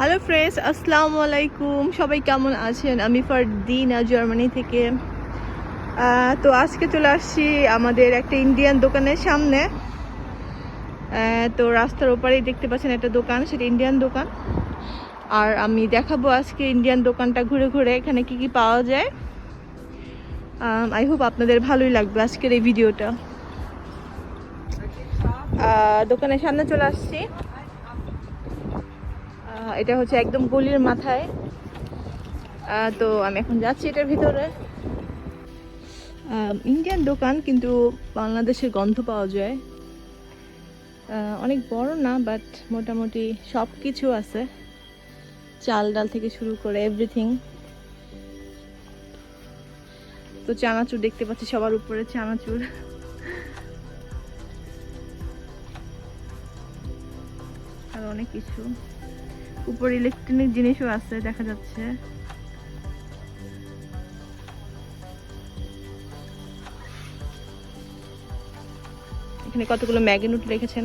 Hello friends আসসালামু আলাইকুম সবাই কেমন আছেন? আমি ফারদিনা, জার্মানি থেকে। তো আজকে চলে আসছি আমাদের একটা ইন্ডিয়ান দোকানের সামনে। তো রাস্তার ওপারেই দেখতে পাচ্ছেন একটা দোকান, সেটা ইন্ডিয়ান দোকান। আর আমি দেখাবো আজকে ইন্ডিয়ান দোকানটা ঘুরে ঘুরে, এখানে কি কি পাওয়া যায়। আই হোপ আপনাদের ভালোই লাগবে আজকের এই ভিডিওটা। দোকানের সামনে চলে আসছি। এটা হচ্ছে একদম গলির মাথায়। তো আমি এখন যাচ্ছি এটার ভিতরে। ইন্ডিয়ান দোকান, কিন্তু বাংলাদেশের গন্ধ পাওয়া যায়। অনেক বড় না বাট মোটামুটি সব কিছু আছে। চাল ডাল থেকে শুরু করে এভরিথিং তো চানাচুর দেখতে পাচ্ছি সবার উপরে, চানাচুর। আর অনেক কিছু। উপর ইলেকট্রনিক জিনিসও আছে দেখা যাচ্ছে। এখানে কতগুলো ম্যাগি রেখেছেন?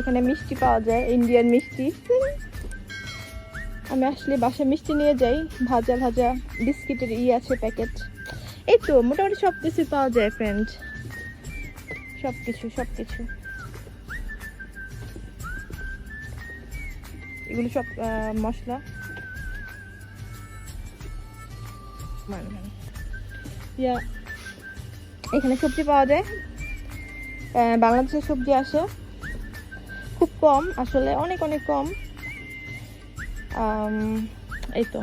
এখানে মিষ্টি পাওয়া যায় ইন্ডিয়ান মিষ্টি। আমি আসলে বাসায় মিষ্টি নিয়ে যাই, ভাজা ভাজা বিস্কিটের ই আছে প্যাকেট এই তো, মোটামুটি সব কিছু পাওয়া যায় ফ্রেন্ড সব কিছু সব কিছু এগুলো সব মশলা। এখানে সবজি পাওয়া যায়। বাংলাদেশের সবজি আসে। খুব কম, আসলে অনেক অনেক কম। এই তো।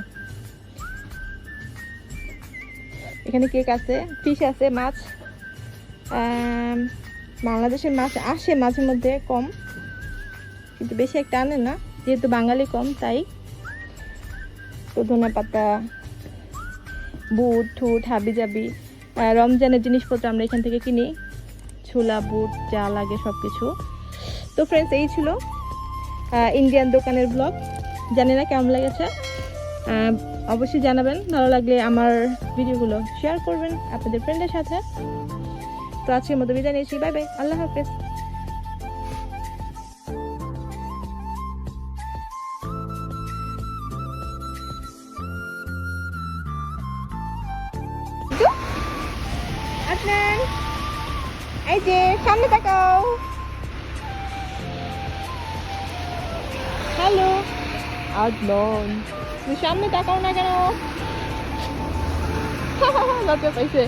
এখানে কেক আছে ফিশ আছে, মাছ। বাংলাদেশের মাছ আসে মাঝে মধ্যে কম, কিন্তু বেশি একটা আনে না, যেহেতু বাঙালি কম, তাই। তো ধনে পাতা বুট, ঠুট হাবি জাবি রমজানের জিনিসপত্র আমরা এখান থেকে কিনি। ছোলা, বুট, যা লাগে সব কিছু তো ফ্রেন্ডস এই ছিল ইন্ডিয়ান দোকানের ব্লগ জানি না কেমন লেগেছে। অবশ্যই জানাবেন। ভালো লাগলে আমার ভিডিওগুলো শেয়ার করবেন আপনাদের ফ্রেন্ডের সাথে। তো আজকের মতো বিদায় নিয়েছি বাই বাই আল্লাহ হাফেজ। আপনার এই যে তাকাও। Adlon. Nişanlı da kavuna gene o. Bakıyor kayısı.